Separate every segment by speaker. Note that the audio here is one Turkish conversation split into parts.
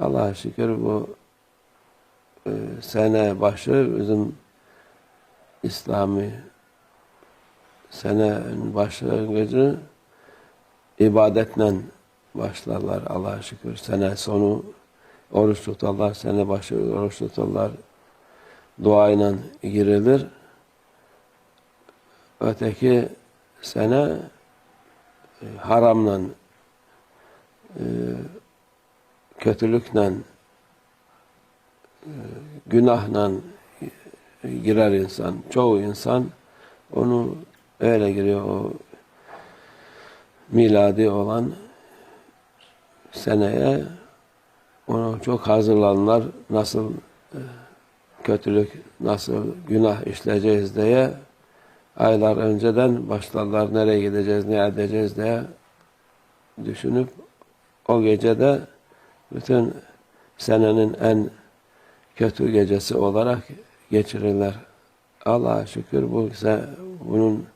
Speaker 1: Allah'a şükür bu e, sene başı bizim İslami senenin başlangıcı ibadetle başlarlar Allah'a şükür. Sene sonu oruç tutarlar, sene başı oruç tutarlar. Duayla girilir. Öteki sene e, haramla e, kötülükle e, günahla girer insan. Çoğu insan onu öyle giriyor o miladi olan seneye onu çok hazırlanırlar. Nasıl e, kötülük, nasıl günah işleyeceğiz diye aylar önceden başlarlar nereye gideceğiz, ne edeceğiz diye düşünüp o gecede bütün senenin en kötü gecesi olarak geçirirler. Allah'a şükür bu ise bunun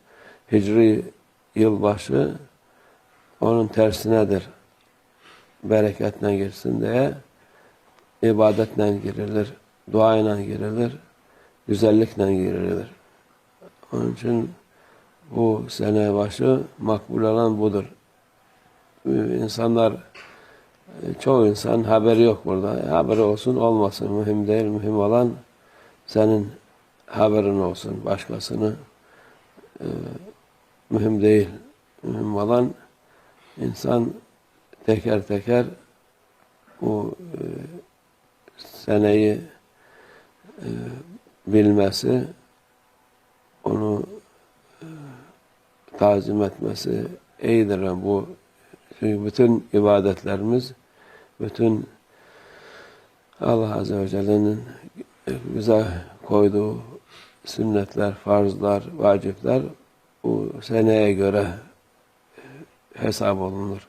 Speaker 1: hicri yılbaşı onun tersinedir. Bereketle girsin diye ibadetle girilir, duayla girilir, güzellikle girilir. Onun için bu sene başı makbul olan budur. İnsanlar çoğu insan haberi yok burada. Haberi olsun olmasın mühim değil. Mühim olan senin haberin olsun. Başkasını e, mühim değil. Mühim olan insan teker teker bu e, seneyi e, bilmesi, onu e, tazim etmesi iyidir. Yani bu çünkü bütün ibadetlerimiz, bütün Allah Azze ve Celle'nin bize koyduğu sünnetler, farzlar, vacipler bu seneye göre hesap olunur.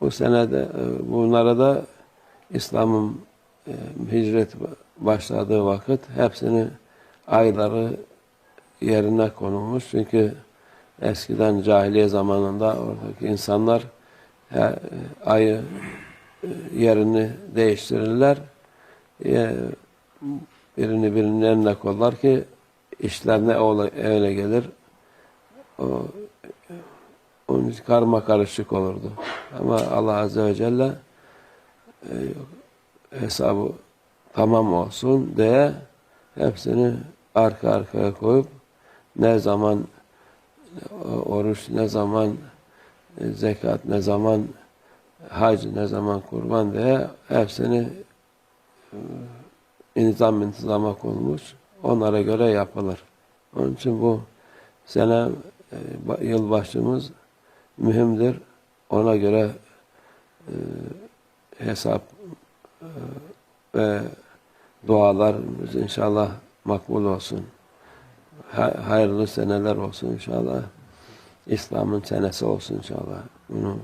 Speaker 1: Bu senede bunlara da İslam'ın e, hicret başladığı vakit hepsini ayları yerine konulmuş. Çünkü eskiden cahiliye zamanında oradaki insanlar ayı e, yerini değiştirirler. E, birini birinin eline kollar ki işlerine öyle gelir. O, onun karma karışık olurdu. Ama Allah Azze ve Celle e, hesabı tamam olsun diye hepsini arka arkaya koyup ne zaman oruç, ne zaman zekat, ne zaman hac, ne zaman kurban diye hepsini nizam intizama konmuş. Onlara göre yapılır. Onun için bu sene yılbaşımız mühimdir. Ona göre e, hesap e, ve dualarımız inşallah makbul olsun. Ha, hayırlı seneler olsun inşallah. İslam'ın senesi olsun inşallah. Bunu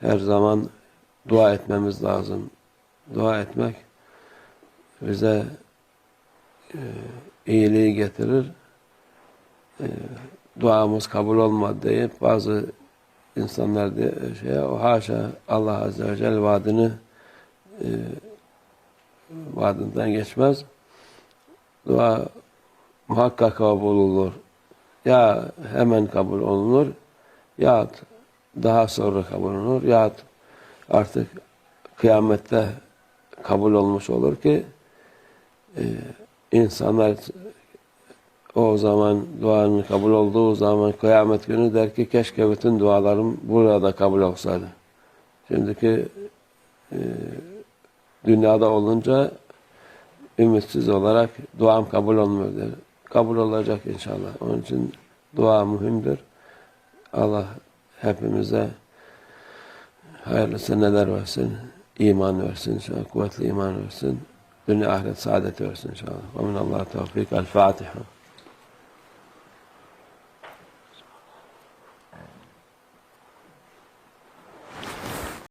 Speaker 1: her zaman dua etmemiz lazım. Dua etmek bize e, iyiliği getirir. E, duamız kabul olmadı deyip bazı insanlar diye şey o haşa Allah Azze ve Celle vaadini e, vaadinden geçmez. Dua muhakkak kabul olur. Ya hemen kabul olunur ya daha sonra kabul olunur ya artık kıyamette kabul olmuş olur ki e, insanlar o zaman duanın kabul olduğu zaman kıyamet günü der ki keşke bütün dualarım burada kabul olsaydı. Şimdiki e, dünyada olunca ümitsiz olarak duam kabul olmuyor der. Kabul olacak inşallah. Onun için dua mühimdir. Allah hepimize hayırlı seneler versin. iman versin inşallah. Kuvvetli iman versin. Dünya ahiret saadet versin inşallah. Ve minallah tevfik. El Fatiha.